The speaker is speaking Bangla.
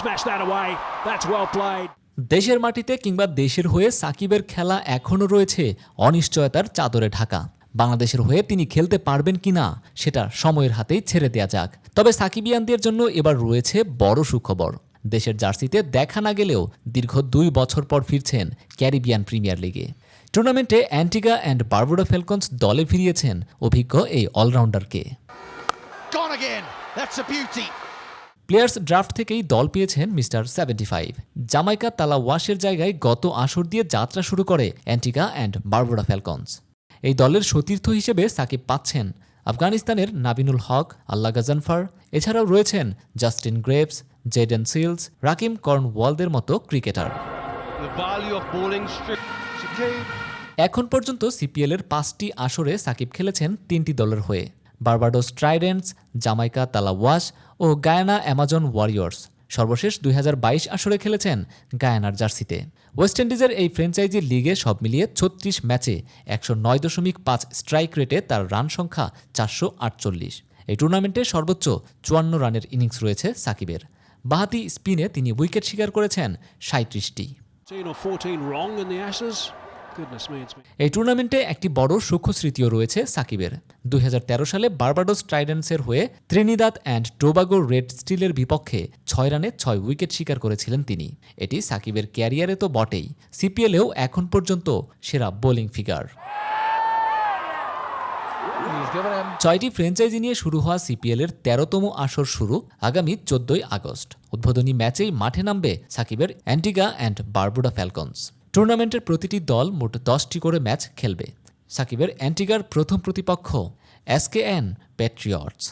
Smash that away. That's well played. দেশের মাটিতে কিংবা দেশের হয়ে সাকিবের খেলা এখনও রয়েছে অনিশ্চয়তার চাদরে ঢাকা। বাংলাদেশের হয়ে তিনি খেলতে পারবেন কিনা সেটা সময়ের হাতেই ছেড়ে দেওয়া যাক। তবে সাকিবিয়ানদের জন্য এবার রয়েছে বড় সুখবর। দেশের জার্সিতে দেখা না গেলেও দীর্ঘ দুই বছর পর ফিরছেন ক্যারিবিয়ান প্রিমিয়ার লিগে। টুর্নামেন্টে অ্যান্টিগা অ্যান্ড বারবুডা ফেলকনস দলে ফিরিয়েছেন অভিজ্ঞ এই অলরাউন্ডারকে। প্লেয়ার্স ড্রাফট থেকেই দল পেয়েছেন মিস্টার সেভেন্টি ফাইভ। জামাইকা তালা ওয়াশের জায়গায় গত আসর দিয়ে যাত্রা শুরু করে অ্যান্টিকা অ্যান্ড বারবুডা ফ্যালকনস। এই দলের সতীর্থ হিসেবে সাকিব পাচ্ছেন আফগানিস্তানের নাবিনুল হক আল্লাহ গাজানফার। এছাড়াও রয়েছেন Justin Greaves Jayden Seales Rakeem corn ওয়ালদের মতো ক্রিকেটার. এখন পর্যন্ত সিপিএলের পাঁচটি আসরে সাকিব খেলেছেন তিনটি দলের হয়ে। বার্বাডোস ট্রাইডেন্টস, জামাইকা তালাওয়াশ ও গায়ানা অ্যামাজন ওয়ারিয়র্স। সর্বশেষ দুই হাজার বাইশ আসরে খেলেছেন গায়ানার জার্সিতে। ওয়েস্ট ইন্ডিজের এই ফ্র্যাঞ্চাইজি লিগে সব মিলিয়ে ছত্রিশ ম্যাচে একশো নয় দশমিক পাঁচ স্ট্রাইক রেটে তার রান সংখ্যা চারশো আটচল্লিশ। এই টুর্নামেন্টে সর্বোচ্চ চুয়ান্ন রানের ইনিংস রয়েছে সাকিবের। বাহাতি স্পিনে তিনি উইকেট শিকার করেছেন সাঁত্রিশটি 13 or 14 wrong in the Ashes. Goodness me, it's been. এই টুর্নামেন্টে একটি বড় সূক্ষ্ম স্মৃতিও রয়েছে সাকিবের দুই হাজার তেরো সালে বার্বাডোস ট্রাইডেন্টসের হয়ে ত্রিনিদাদ অ্যান্ড টোবাগো রেড স্টিলের বিপক্ষে ছয় রানে ছয় উইকেট শিকার করেছিলেন তিনি এটি সাকিবের ক্যারিয়ারে তো বটেই সিপিএলেও এখন পর্যন্ত সেরা বোলিং ফিগার ছয়টি ফ্র্যাঞ্চাইজি নিয়ে শুরু হওয়া সিপিএলের তেরোতম আসর শুরু আগামী চোদ্দই আগস্ট উদ্বোধনী ম্যাচেই মাঠে নামবে সাকিবের অ্যান্টিগা অ্যান্ড বারবুডা ফ্যালকনস টুর্নামেন্টের প্রতিটি দল মোট দশটি করে ম্যাচ খেলবে। সাকিবের অ্যান্টিগার প্রথম প্রতিপক্ষ এসকেএন প্যাট্রিয়টস